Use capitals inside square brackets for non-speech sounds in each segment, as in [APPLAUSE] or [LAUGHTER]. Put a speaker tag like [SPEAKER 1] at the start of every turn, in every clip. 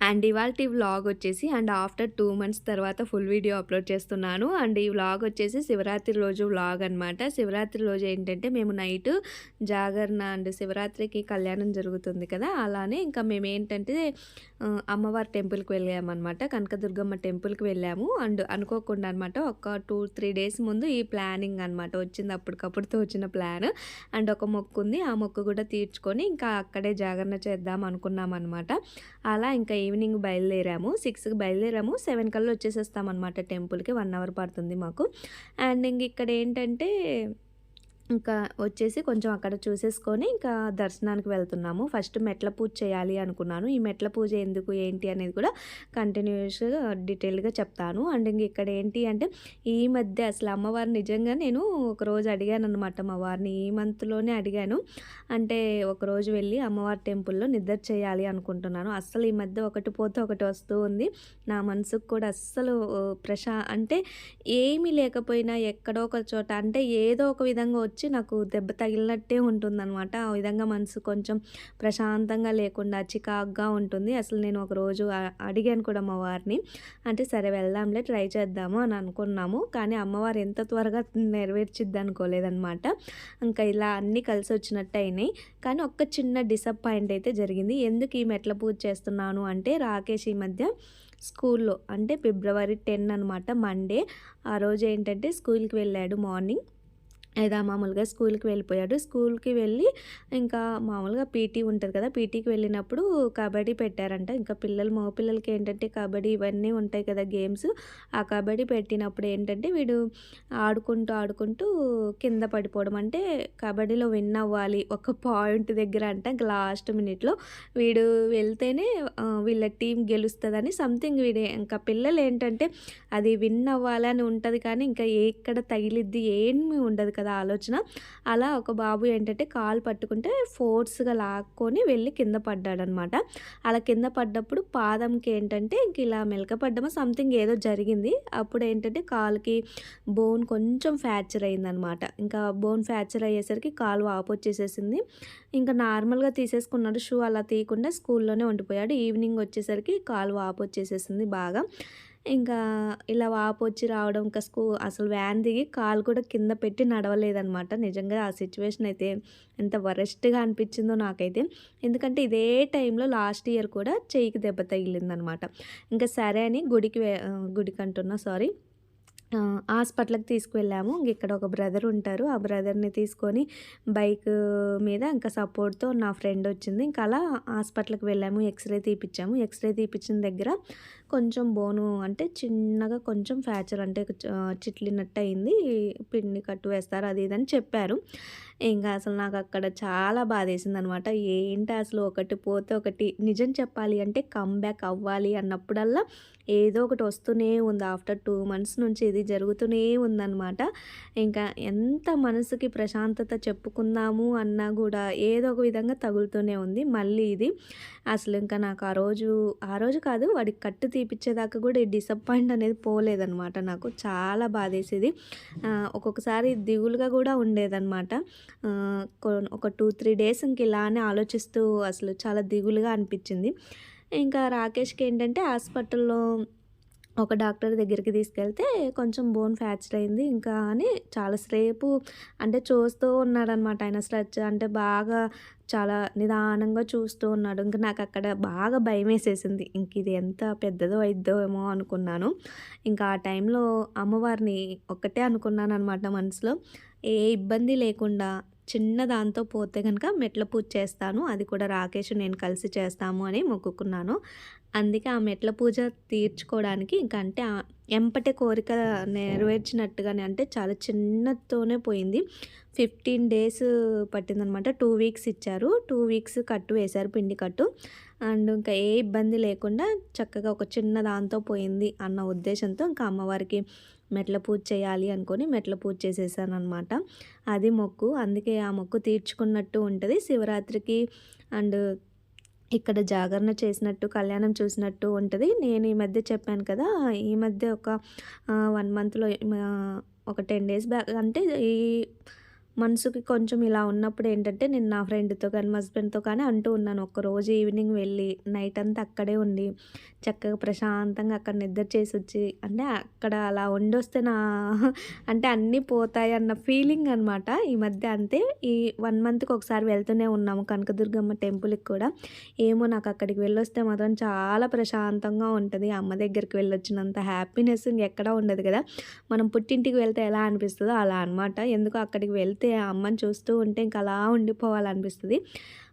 [SPEAKER 1] And ఇవాళ vlog వచ్చేసి and after two months తర్వాత ఫుల్ వీడియో అప్లోడ్ చేస్తున్నాను. అండ్ ఈ వ్లాగ్ వచ్చేసి శివరాత్రి రోజు వ్లాగ్ అనమాట శివరాత్రి రోజు ఏంటంటే మేము నైట్ జాగరణ అండ్ శివరాత్రికి కళ్యాణం జరుగుతుంది కదా అలానే ఇంకా మేము ఏంటంటే అమ్మవారి టెంపుల్కి వెళ్ళామన్నమాట. కనకదుర్గమ్మ టెంపుల్కి వెళ్ళాము. అండ్ అనుకోకుండా అనమాట ఒక టూ త్రీ డేస్ ముందు ఈ ప్లానింగ్ అనమాట వచ్చింది. అప్పటికప్పుడుతో వచ్చిన ప్లాన్. అండ్ ఒక మొక్కు ఉంది ఆ మొక్కు కూడా తీర్చుకొని ఇంకా అక్కడే జాగరణ చేద్దాం అనుకున్నాం అనమాట అలా ఇంకా ఈవినింగ్ బయలుదేరాము. సిక్స్కి బయలుదేరాము. సెవెన్ కల్లా వచ్చేసేస్తామన్నమాట టెంపుల్కి వన్ అవర్ పడుతుంది మాకు. అండ్ ఇంక ఇక్కడ ఏంటంటే ఇంకా వచ్చేసి కొంచెం అక్కడ చూసేసుకొని ఇంకా దర్శనానికి వెళ్తున్నాము. ఫస్ట్ మెట్ల పూజ చేయాలి అనుకున్నాను. ఈ మెట్ల పూజ ఎందుకు ఏంటి అనేది కూడా కంటిన్యూస్గా డీటెయిల్గా చెప్తాను. అండ్ ఇంక ఇక్కడ ఏంటి అంటే ఈ మధ్య అసలు అమ్మవారిని నిజంగా నేను ఒకరోజు అడిగాను అనమాట మా వారిని ఈ మంత్లోనే అడిగాను. అంటే ఒకరోజు వెళ్ళి అమ్మవారి టెంపుల్లో నిద్ర చేయాలి అనుకుంటున్నాను. అస్సలు ఈ మధ్య ఒకటి పోతే ఒకటి వస్తూ ఉంది. నా మనసుకు కూడా అస్సలు ప్రశా అంటే ఏమీ లేకపోయినా ఎక్కడో ఒక చోట అంటే ఏదో ఒక విధంగా వచ్చి నాకు దెబ్బ తగిలినట్టే ఉంటుందన్నమాట. ఆ విధంగా మనసు కొంచెం ప్రశాంతంగా లేకుండా చికాగ్గా ఉంటుంది. అసలు నేను ఒక రోజు అడిగాను కూడా మా వారిని. అంటే సరే వెళ్దాంలే ట్రై చేద్దాము అని అనుకున్నాము. కానీ అమ్మవారు ఎంత త్వరగా నెరవేర్చిద్ది అనుకోలేదన్నమాట. ఇంకా ఇలా అన్నీ కలిసి వచ్చినట్టు అయినాయి. కానీ ఒక్క చిన్న డిసప్పాయింట్ అయితే జరిగింది. ఎందుకు ఈ మెట్ల పూజ చేస్తున్నాను అంటే రాకేష్ ఈ మధ్య స్కూల్లో అంటే ఫిబ్రవరి టెన్ అనమాట మండే. ఆ రోజు ఏంటంటే స్కూల్కి వెళ్ళాడు మార్నింగ్. లేదా మామూలుగా స్కూల్కి వెళ్ళిపోయాడు. స్కూల్కి వెళ్ళి ఇంకా మామూలుగా పీటీ ఉంటుంది కదా పీటీకి వెళ్ళినప్పుడు కబడ్డీ పెట్టారంట. ఇంకా పిల్లలు మగ పిల్లలకి ఏంటంటే కబడ్డీ ఇవన్నీ ఉంటాయి కదా గేమ్స్. ఆ కబడ్డీ పెట్టినప్పుడు ఏంటంటే వీడు ఆడుకుంటూ ఆడుకుంటూ కింద పడిపోవడం. అంటే కబడ్డీలో విన్ అవ్వాలి ఒక పాయింట్ దగ్గర అంట ఇంకా లాస్ట్ మినిట్లో. వీడు వెళ్తేనే వీళ్ళ టీం గెలుస్తుందని సంథింగ్ వీడే. ఇంకా పిల్లలు ఏంటంటే అది విన్ అవ్వాలని ఉంటుంది కానీ ఇంకా ఎక్కడ తగిలిద్ది ఏమీ ఉండదు కదా. ఆలోచన. అలా ఒక బాబు ఏంటంటే కాలు పట్టుకుంటే ఫోర్స్గా లాక్కొని వెళ్ళి కింద పడ్డాడనమాట. అలా కింద పడ్డప్పుడు పాదంకి ఏంటంటే ఇంక ఇలా మెలకపడ్డమో సంథింగ్ ఏదో జరిగింది. అప్పుడు ఏంటంటే కాలుకి బోన్ కొంచెం ఫ్రాక్చర్ అయిందనమాట. ఇంకా బోన్ ఫ్రాక్చర్ అయ్యేసరికి కాలు వాపు వచ్చేసేసింది ఇంకా నార్మల్గా తీసేసుకున్నాడు షూ అలా తీయకుండా స్కూల్లోనే ఉండిపోయాడు. ఈవినింగ్ వచ్చేసరికి కాలు వాపు వచ్చేసేసింది బాగా. ఇంకా ఇలా వాపు వచ్చి రావడం ఇంకా స్కూ అసలు వ్యాన్ దిగి కాలు కూడా కింద పెట్టి నడవలేదనమాట నిజంగా ఆ సిచ్యువేషన్ అయితే ఎంత వరెస్ట్గా అనిపించిందో నాకైతే. ఎందుకంటే ఇదే టైంలో లాస్ట్ ఇయర్ కూడా చెయ్యికి దెబ్బ తగిలిందనమాట ఇంకా సరే అని గుడికి గుడికి అంటున్నా సారీ. హాస్పిటల్కి తీసుకువెళ్ళాము. ఇక్కడ ఒక బ్రదర్ ఉంటారు. ఆ బ్రదర్ని తీసుకొని బైక్ మీద ఇంకా సపోర్ట్తో నా ఫ్రెండ్ వచ్చింది. ఇంకా అలా హాస్పిటల్కి వెళ్ళాము. ఎక్స్రే తీపిచ్చాము. ఎక్స్రే తీపిచ్చిన దగ్గర కొంచెం బోను అంటే చిన్నగా కొంచెం ఫ్రాక్చర్ అంటే చిట్లినట్టు అయింది పిండి కట్టు వేస్తారు. అది ఇది అని చెప్పారు. ఇంకా అసలు నాకు అక్కడ చాలా బాధేసింది అనమాట ఏంటి అసలు ఒకటి పోతే ఒకటి నిజం చెప్పాలి అంటే కమ్బ్యాక్ అవ్వాలి అన్నప్పుడల్లా ఏదో ఒకటి వస్తూనే ఉంది. ఆఫ్టర్ టూ మంత్స్ నుంచి ఇది జరుగుతూనే ఉందన్నమాట ఇంకా ఎంత మనసుకి ప్రశాంతత చెప్పుకుందాము అన్నా కూడా ఏదో ఒక విధంగా తగులుతూనే ఉంది. మళ్ళీ ఇది అసలు ఇంకా నాకు ఆ రోజు ఆ రోజు కాదు వాడికి కట్టు తీపిచ్చేదాకా కూడా ఈ డిసప్పాయింట్ అనేది పోలేదనమాట నాకు. చాలా బాధేసేది. ఒక్కొక్కసారి దిగులుగా కూడా ఉండేదన్నమాట ఒక టూ త్రీ డేస్ ఇంక ఇలానే ఆలోచిస్తూ అసలు చాలా దిగులుగా అనిపించింది. ఇంకా రాకేష్కి ఏంటంటే హాస్పిటల్లో ఒక డాక్టర్ దగ్గరికి తీసుకెళ్తే కొంచెం బోన్ ఫ్రాక్చర్ అయింది ఇంకా అని చాలా సేపు అంటే చూస్తూ ఉన్నాడనమాట. ఆయన స్ట్రెచ్ అంటే బాగా చాలా నిదానంగా చూస్తూ ఉన్నాడు. ఇంకా నాకు అక్కడ బాగా భయం వేసేసింది. ఇంక ఇది ఎంత పెద్దదో అయిద్దో ఏమో అనుకున్నాను. ఇంకా ఆ టైంలో అమ్మవారిని ఒక్కటే అనుకున్నాను అనమాట మనసులో. ఏ ఇబ్బంది లేకుండా చిన్న దాంతో పోతే కనుక మెట్ల పూజ చేస్తాను. అది కూడా రాకేష్ నేను కలిసి చేస్తాము అని మొక్కుకున్నాను. అందుకే ఆ మెట్ల పూజ తీర్చుకోవడానికి ఇంకా అంటే ఆ ఎంపటే కోరిక నెరవేర్చినట్టుగానే అంటే చాలా చిన్నతోనే పోయింది. ఫిఫ్టీన్ డేస్ పట్టిందనమాట. టూ వీక్స్ ఇచ్చారు. టూ వీక్స్ కట్టు వేశారు పిండి కట్టు. అండ్ ఇంకా ఏ ఇబ్బంది లేకుండా చక్కగా ఒక చిన్న దాంతో పోయింది అన్న ఉద్దేశంతో ఇంకా అమ్మవారికి మెట్ల పూజ చేయాలి అనుకొని మెట్ల పూజ చేసేసాను అనమాట అది మొక్కు అందుకే ఆ మొక్కు తీర్చుకున్నట్టు ఉంటుంది. శివరాత్రికి అండ్ ఇక్కడ జాగరణ చేసినట్టు కళ్యాణం చూసినట్టు ఉంటుంది. నేను ఈ మధ్య చెప్పాను కదా ఈ మధ్య ఒక వన్ మంత్లో ఒక టెన్ డేస్ బ్యాక్ అంటే ఈ మనసుకి కొంచెం ఇలా ఉన్నప్పుడు ఏంటంటే నేను నా ఫ్రెండ్తో కానీ మా హస్బెండ్తో కానీ అంటూ ఉన్నాను. ఒక్కరోజు ఈవినింగ్ వెళ్ళి నైట్ అంతా అక్కడే ఉండి చక్కగా ప్రశాంతంగా అక్కడ నిద్ర చేసి వచ్చి అంటే అక్కడ అలా వండొస్తే నా [LAUGHS] అంటే అన్నీ పోతాయి అన్న ఫీలింగ్ అనమాట ఈ మధ్య అంతే. ఈ వన్ మంత్కి ఒకసారి వెళ్తూనే ఉన్నాము కనకదుర్గమ్మ టెంపుల్కి కూడా. ఏమో నాకు అక్కడికి వెళ్ళొస్తే మాత్రం చాలా ప్రశాంతంగా ఉంటుంది. అమ్మ దగ్గరికి వెళ్ళొచ్చినంత హ్యాపీనెస్ ఎక్కడా ఉండదు కదా. మనం పుట్టింటికి వెళ్తే ఎలా అనిపిస్తుందో అలా అనమాట ఎందుకు అక్కడికి వెళ్తే ఆ అమ్మని చూస్తూ ఉంటే ఇంకా అలా ఉండిపోవాలనిపిస్తుంది.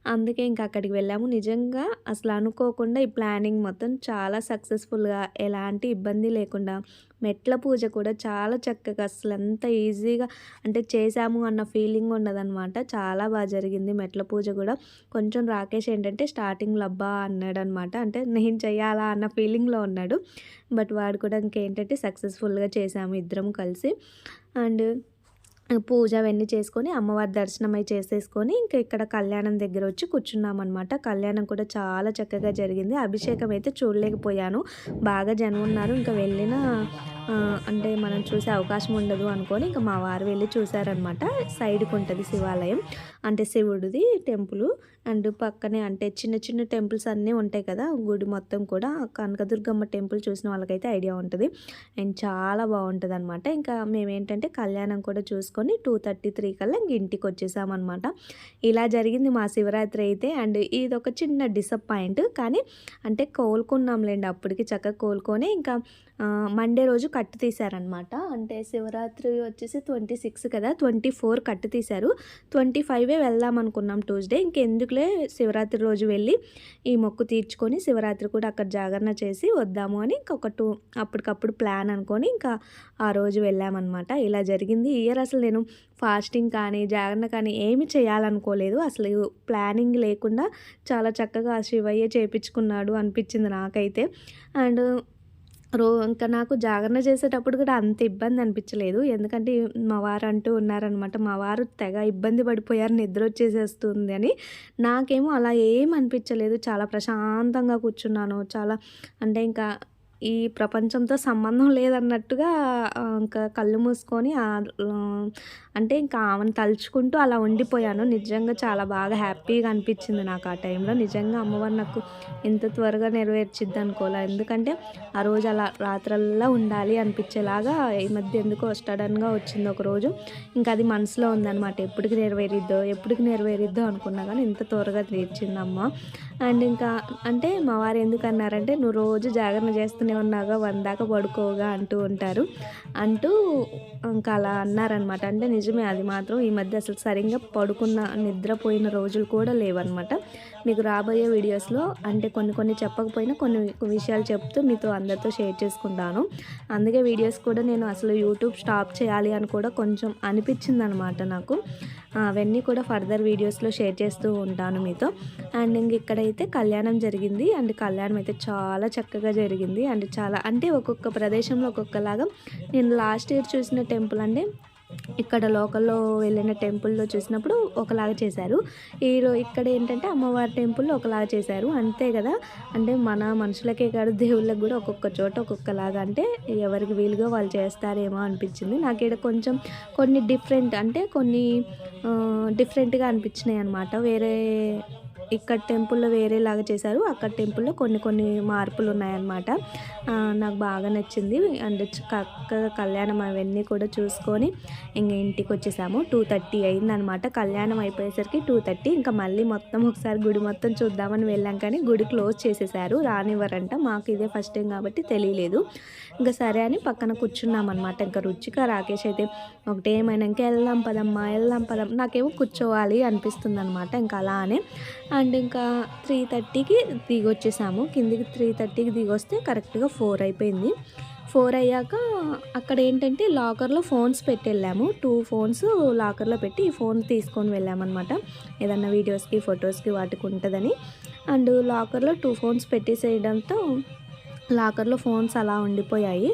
[SPEAKER 1] అందుకే ఇంకా అక్కడికి వెళ్ళాము. నిజంగా అసలు అనుకోకుండా ఈ ప్లానింగ్ మొత్తం చాలా సక్సెస్ఫుల్గా ఎలాంటి ఇబ్బంది లేకుండా మెట్ల పూజ కూడా చాలా చక్కగా అసలు ఎంత ఈజీగా అంటే చేశాము అన్న ఫీలింగ్ ఉండదన్నమాట చాలా బాగా జరిగింది మెట్ల పూజ కూడా. కొంచెం రాకేష్ ఏంటంటే స్టార్టింగ్లో అబ్బా అన్నాడు అనమాట అంటే నేను చేయాలా అన్న ఫీలింగ్లో ఉన్నాడు. బట్ వాడు కూడా ఇంకేంటంటే సక్సెస్ఫుల్గా చేసాము ఇద్దరం కలిసి. అండ్ పూజ అవన్నీ చేసుకొని అమ్మవారి దర్శనం అయి చేసేసుకొని ఇంకా ఇక్కడ కళ్యాణం దగ్గర వచ్చి కూర్చున్నాం అనమాట కళ్యాణం కూడా చాలా చక్కగా జరిగింది. అభిషేకం అయితే చూడలేకపోయాను. బాగా జనం ఉన్నారు. ఇంకా వెళ్ళిన అంటే మనం చూసే అవకాశం ఉండదు అనుకొని ఇంకా మా వారు వెళ్ళి చూసారనమాట సైడ్కి ఉంటుంది శివాలయం. అంటే శివుడిది టెంపుల్ అండ్ పక్కనే అంటే చిన్న చిన్న టెంపుల్స్ అన్నీ ఉంటాయి కదా గుడి మొత్తం కూడా. కనకదుర్గమ్మ టెంపుల్ చూసిన వాళ్ళకైతే ఐడియా ఉంటుంది. అండ్ చాలా బాగుంటుంది అనమాట ఇంకా మేమేంటంటే కళ్యాణం కూడా చూసుకొని టూ థర్టీ త్రీ కల్లా ఇంక ఇంటికి వచ్చేసామన్నమాట. ఇలా జరిగింది మా శివరాత్రి అయితే. అండ్ ఇది ఒక చిన్న డిసప్పాయింట్ కానీ అంటే కోలుకున్నాంలేండి అప్పటికి చక్కగా కోలుకొని ఇంకా మండే రోజు కట్టు తీశారనమాట అంటే శివరాత్రి వచ్చేసి ట్వంటీ సిక్స్ కదా ట్వంటీ ఫోర్ కట్టు తీశారు. ట్వంటీ ఫైవే వెళ్దాం అనుకున్నాం ట్యూస్డే ఇంకెందుకులే శివరాత్రి రోజు వెళ్ళి ఈ మొక్కు తీర్చుకొని శివరాత్రి కూడా అక్కడ జాగరణ చేసి వద్దాము అని ఇంకొక టూ అప్పటికప్పుడు ప్లాన్ అనుకొని ఇంకా ఆ రోజు వెళ్ళామన్నమాట. ఇలా జరిగింది. ఇయర్ అసలు నేను ఫాస్టింగ్ కానీ జాగరణ కానీ ఏమి చేయాలనుకోలేదు. అసలు ప్లానింగ్ లేకుండా చాలా చక్కగా శివయ్య చేపించుకున్నాడు అనిపించింది నాకైతే. అండ్ రో ఇంకా నాకు జాగరణ చేసేటప్పుడు కూడా అంత ఇబ్బంది అనిపించలేదు. ఎందుకంటే మా వారు అంటూ ఉన్నారనమాట మా వారు తెగ ఇబ్బంది పడిపోయారు నిద్ర వచ్చేసేస్తుంది అని. నాకేమో అలా ఏం అనిపించలేదు. చాలా ప్రశాంతంగా కూర్చున్నాను. చాలా అంటే ఇంకా ఈ ప్రపంచంతో సంబంధం లేదన్నట్టుగా ఇంకా కళ్ళు మూసుకొని అంటే ఇంకా ఆమెను తలుచుకుంటూ అలా ఉండిపోయాను. నిజంగా చాలా బాగా హ్యాపీగా అనిపించింది నాకు ఆ టైంలో. నిజంగా అమ్మవారు నాకు ఎంత త్వరగా నెరవేర్చిద్ది అనుకోలే. ఎందుకంటే ఆ రోజు అలా రాత్రల్లా ఉండాలి అనిపించేలాగా ఈ మధ్య ఎందుకో సడన్గా వచ్చింది ఒక రోజు. ఇంకా అది మనసులో ఉందన్నమాట. ఎప్పటికి నెరవేరిద్దో ఎప్పటికి నెరవేరిద్దో అనుకున్నా కానీ ఇంత త్వరగా తీర్చిందమ్మ. అండ్ ఇంకా అంటే మా వారు ఎందుకన్నారంటే నువ్వు రోజు జాగరణ పడుకునే ఉన్నాగా వందాక పడుకోగా అంటూ ఉంటారు. అంటూ ఇంకా అలా అన్నారనమాట. అంటే నిజమే అది మాత్రం ఈ మధ్య అసలు సరిగ్గా పడుకున్న నిద్రపోయిన రోజులు కూడా లేవన్నమాట మీకు రాబోయే వీడియోస్లో అంటే కొన్ని కొన్ని చెప్పకపోయినా కొన్ని విషయాలు చెప్తూ మీతో అందరితో షేర్ చేసుకుంటాను. అందుకే వీడియోస్ కూడా నేను అసలు యూట్యూబ్ స్టాప్ చేయాలి అని కూడా కొంచెం అనిపించింది అనమాట నాకు అవన్నీ కూడా ఫర్దర్ వీడియోస్లో షేర్ చేస్తూ ఉంటాను మీతో. అండ్ ఇంక ఇక్కడైతే కళ్యాణం జరిగింది. అండ్ కళ్యాణం అయితే చాలా చక్కగా జరిగింది. అండ్ చాలా అంటే ఒక్కొక్క ప్రదేశంలో ఒక్కొక్కలాగా నేను లాస్ట్ ఇయర్ చూసిన టెంపుల్ అంటే ఇక్కడ లోకల్లో వెళ్ళిన టెంపుల్లో చూసినప్పుడు ఒకలాగా చేశారు. ఈరోజు ఇక్కడ ఏంటంటే అమ్మవారి టెంపుల్లో ఒకలాగా చేశారు. అంతే కదా? అంటే మన మనుషులకే కాదు దేవుళ్ళకి కూడా ఒక్కొక్క చోట ఒక్కొక్కలాగా. అంటే ఎవరికి వీలుగా వాళ్ళు చేస్తారేమో అనిపించింది. నాకు ఇక్కడ కొంచెం కొన్ని డిఫరెంట్ అంటే కొన్ని డిఫరెంట్గా అనిపించినాయి అనమాట వేరే ఇక్కడ టెంపుల్లో వేరేలాగా చేశారు. అక్కడ టెంపుల్లో కొన్ని కొన్ని మార్పులు ఉన్నాయన్నమాట. నాకు బాగా నచ్చింది. అండ్ చక్కగా కళ్యాణం అవన్నీ కూడా చూసుకొని ఇంకా ఇంటికి వచ్చేసాము. టూ థర్టీ అయిందనమాట కళ్యాణం అయిపోయేసరికి టూ థర్టీ. ఇంకా మళ్ళీ మొత్తం ఒకసారి గుడి మొత్తం చూద్దామని వెళ్ళాం కానీ గుడి క్లోజ్ చేసేసారు. రానివ్వరంట. మాకు ఇదే ఫస్ట్ టైం కాబట్టి తెలియలేదు. ఇంకా సరే అని పక్కన కూర్చున్నాం అనమాట ఇంకా రుచిగా రాకేష్ అయితే ఒకటేమైనా ఇంకా వెళ్దాం పదమ్మా వెళ్దాం పదం నాకేమో కూర్చోవాలి అనిపిస్తుంది అనమాట ఇంకా అలానే అండ్ ఇంకా త్రీ థర్టీకి దిగొచ్చేసాము. కిందికి త్రీ థర్టీకి దిగొస్తే కరెక్ట్గా ఫోర్ అయిపోయింది. ఫోర్ అయ్యాక అక్కడ ఏంటంటే లాకర్లో ఫోన్స్ పెట్టి వెళ్ళాము టూ ఫోన్స్ లాకర్లో పెట్టి ఈ ఫోన్ తీసుకొని వెళ్ళామన్నమాట. ఏదన్నా వీడియోస్కి ఫొటోస్కి వాటికి ఉంటుందని. అండ్ లాకర్లో టూ ఫోన్స్ పెట్టేసేయడంతో లాకర్లో ఫోన్స్ అలా ఉండిపోయాయి.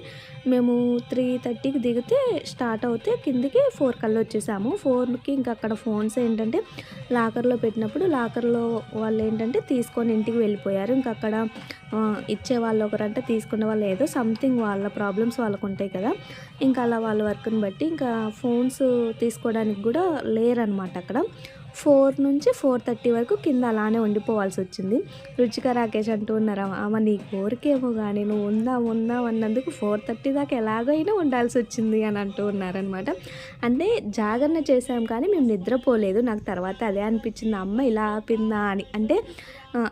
[SPEAKER 1] మేము త్రీ థర్టీకి దిగితే స్టార్ట్ అవుతే కిందికి ఫోర్ కల్లా వచ్చేసాము. ఫోర్కి ఇంకా అక్కడ ఫోన్స్ ఏంటంటే లాకర్లో పెట్టినప్పుడు లాకర్లో వాళ్ళు ఏంటంటే తీసుకొని ఇంటికి వెళ్ళిపోయారు. ఇంకా అక్కడ ఇచ్చే వాళ్ళు ఒకరంటే తీసుకునే వాళ్ళు ఏదో సంథింగ్ వాళ్ళ ప్రాబ్లమ్స్ వాళ్ళకు ఉంటాయి కదా. ఇంకా అలా వాళ్ళ వర్క్ని బట్టి ఇంకా ఫోన్స్ తీసుకోవడానికి కూడా లేరనమాట అక్కడ. ఫోర్ నుంచి ఫోర్ థర్టీ వరకు కింద అలానే ఉండిపోవాల్సి వచ్చింది. రుచిక రాకేష్ అంటూ ఉన్నారు అమ్మ నీ కోరికేమో కానీ నువ్వు ఉందాం ఉందాం అన్నందుకు ఫోర్ థర్టీ దాకా ఎలాగైనా ఉండాల్సి వచ్చింది అని అంటూ ఉన్నారనమాట అంటే జాగరణ చేశాం కానీ మేము నిద్రపోలేదు నాకు తర్వాత అదే అనిపించింది అమ్మ ఇలా ఆపిందా అని. అంటే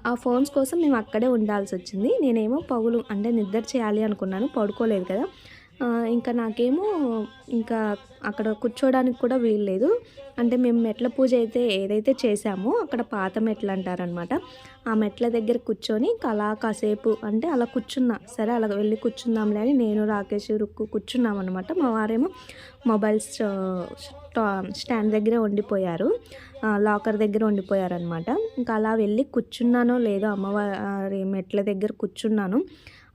[SPEAKER 1] ఆ ఫోన్స్ కోసం మేము అక్కడే ఉండాల్సి వచ్చింది. నేనేమో పగులు అంటే నిద్ర చేయాలి అనుకున్నాను పడుకోలేదు కదా. ఇంకా నాకేమో ఇంకా అక్కడ కూర్చోడానికి కూడా వీల్లేదు అంటే మేము మెట్ల పూజ అయితే ఏదైతే చేసామో అక్కడ పాత మెట్లు అంటారనమాట ఆ మెట్ల దగ్గర కూర్చొని ఇంకా అలా కాసేపు అంటే అలా కూర్చున్నా. సరే అలా వెళ్ళి కూర్చుందాంలే అని నేను రాకేష్ రుక్కు కూర్చున్నాం అనమాట మా వారేమో మొబైల్స్ స్టాండ్ దగ్గరే ఉండిపోయారు. లాకర్ దగ్గర ఉండిపోయారనమాట ఇంకా అలా వెళ్ళి కూర్చున్నానో లేదో అమ్మవారి మెట్ల దగ్గర కూర్చున్నాను.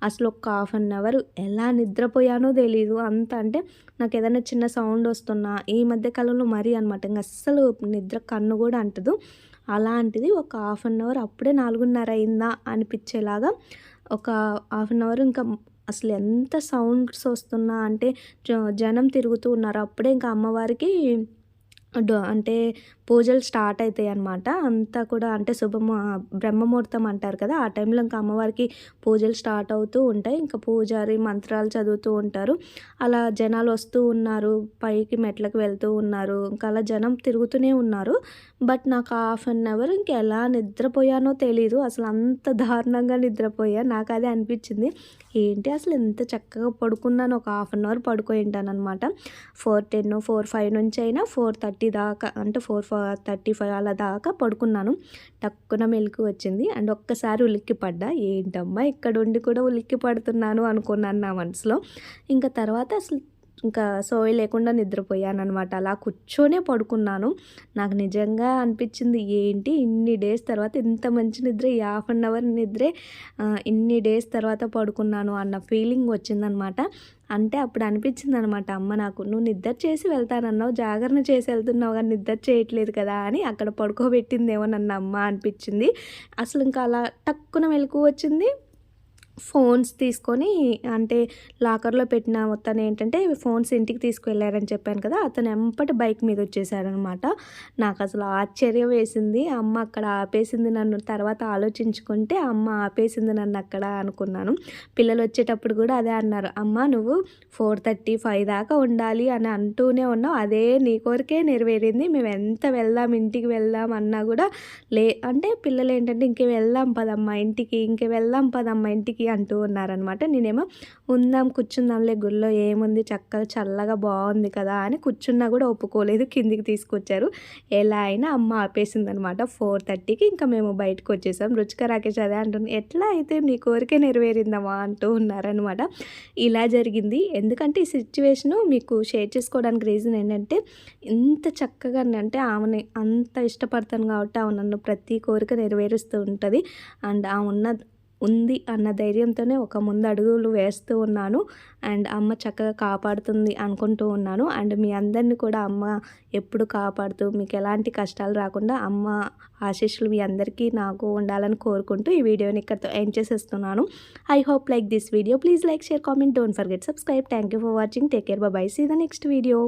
[SPEAKER 1] అసలు ఒక హాఫ్ అన్ అవర్ ఎలా నిద్రపోయానో తెలీదు. అంత అంటే నాకు ఏదైనా చిన్న సౌండ్ వస్తున్నా ఈ మధ్య కాలంలో మరీ అనమాట ఇంకా అస్సలు నిద్ర కన్ను కూడా అంటదు. అలాంటిది ఒక హాఫ్ అన్ అవర్ అప్పుడే నాలుగున్నర అయిందా అనిపించేలాగా ఒక హాఫ్ అన్ అవర్ ఇంకా అసలు ఎంత సౌండ్స్ వస్తున్నా అంటే జనం తిరుగుతూ ఉన్నారు. అప్పుడే ఇంకా అమ్మవారికి అంటే పూజలు స్టార్ట్ అవుతాయి అనమాట అంతా కూడా అంటే శుభము బ్రహ్మముహూర్తం అంటారు కదా ఆ టైంలో ఇంకా అమ్మవారికి పూజలు స్టార్ట్ అవుతూ ఉంటాయి. ఇంకా పూజారి మంత్రాలు చదువుతూ ఉంటారు. అలా జనాలు వస్తూ ఉన్నారు పైకి మెట్లకు వెళ్తూ ఉన్నారు. ఇంకా అలా జనం తిరుగుతూనే ఉన్నారు. బట్ నాకు హాఫ్ అన్ అవర్ ఇంకా ఎలా నిద్రపోయానో తెలీదు. అసలు అంత దారుణంగా నిద్రపోయా. నాకు అదే అనిపించింది. ఏంటి అసలు ఎంత చక్కగా పడుకున్నాను ఒక హాఫ్ అన్ అవర్ పడుకోయింటాను అనమాట ఫోర్ టెన్ ఫోర్ ఫైవ్ నుంచి అయినా ఫోర్ థర్టీ దాకా అంటే ఫోర్ థర్టీ ఫైవ్ అలా దాకా పడుకున్నాను. టక్కున మెలకు వచ్చింది. అండ్ ఒక్కసారి ఉలిక్కి పడ్డా. ఏంటమ్మా ఇక్కడ ఉండి కూడా ఉలిక్కి పడుతున్నాను అనుకున్నాను నా మనసులో. ఇంకా తర్వాత అసలు ఇంకా సోయ లేకుండా నిద్రపోయాను అనమాట అలా కూర్చొనే పడుకున్నాను. నాకు నిజంగా అనిపించింది ఏంటి ఇన్ని డేస్ తర్వాత ఇంత మంచి నిద్ర ఈ హాఫ్ అన్ అవర్ నిద్రే ఇన్ని డేస్ తర్వాత పడుకున్నాను అన్న ఫీలింగ్ వచ్చిందనమాట అంటే అప్పుడు అనిపించింది అనమాట అమ్మ నాకు నువ్వు నిద్ర చేసి వెళ్తానన్నావు జాగరణ చేసి వెళ్తున్నావు కానీ నిద్ర చేయట్లేదు కదా అని అక్కడ పడుకోబెట్టిందేమో నన్ను అమ్మ అనిపించింది. అసలు ఇంకా అలా టక్కున మెలకు వచ్చింది. ఫోన్స్ తీసుకొని అంటే లాకర్లో పెట్టిన మొత్తాన్ని ఏంటంటే ఫోన్స్ ఇంటికి తీసుకువెళ్ళారని చెప్పాను కదా అతను ఎంపటి బైక్ మీద వచ్చేసారనమాట. నాకు అసలు ఆశ్చర్యం వేసింది. అమ్మ అక్కడ ఆపేసింది నన్ను తర్వాత ఆలోచించుకుంటే అమ్మ ఆపేసింది నన్ను అక్కడ అనుకున్నాను. పిల్లలు వచ్చేటప్పుడు కూడా అదే అన్నారు. అమ్మ నువ్వు ఫోర్ థర్టీ ఫైవ్ దాకా ఉండాలి అని అంటూనే ఉన్నావు. అదే నీ కోరికే నెరవేరింది. మేము ఎంత వెళ్దాం ఇంటికి వెళ్దాం అన్నా కూడా లే అంటే పిల్లలు ఏంటంటే ఇంకే వెళ్దాం పదమ్మా ఇంటికి ఇంకే వెళ్దాం పదమ్మా ఇంటికి ఇంటికి అంటూ ఉన్నారనమాట. నేనేమో ఉందాం కూర్చుందాంలే గుళ్ళో ఏముంది? చక్కగా చల్లగా బాగుంది కదా అని కూర్చున్నా కూడా ఒప్పుకోలేదు కిందికి తీసుకొచ్చారు. ఎలా అయినా అమ్మ ఆపేసింది అనమాట ఫోర్ థర్టీకి ఇంకా మేము బయటకు వచ్చేసాం. రుచిక రాకేష్ అదే అంటుంది. ఎట్లా అయితే నీ కోరిక నెరవేరిందమ్మా అంటూ ఉన్నారనమాట. ఇలా జరిగింది. ఎందుకంటే ఈ సిచ్యువేషను మీకు షేర్ చేసుకోవడానికి రీజన్ ఏంటంటే ఇంత చక్కగా అంటే ఆమెని అంత ఇష్టపడతాను కాబట్టి ఆమె నన్ను ప్రతి కోరిక నెరవేరుస్తూ ఉంటుంది. అండ్ ఆ ఉన్న ఉంది అన్న ధైర్యంతోనే ఒక ముందు అడుగులు వేస్తూ ఉన్నాను. అండ్ అమ్మ చక్కగా కాపాడుతుంది అనుకుంటూ ఉన్నాను. అండ్ మీ అందరిని కూడా అమ్మ ఎప్పుడు కాపాడుతూ మీకు ఎలాంటి కష్టాలు రాకుండా అమ్మ ఆశీస్సులు మీ అందరికీ నాకు ఉండాలని కోరుకుంటూ ఈ వీడియోని ఇక్కడతో ఎండ్ చేసేస్తున్నాను. I hope like this video please like share comment don't forget subscribe thank you for watching take care bye see the next video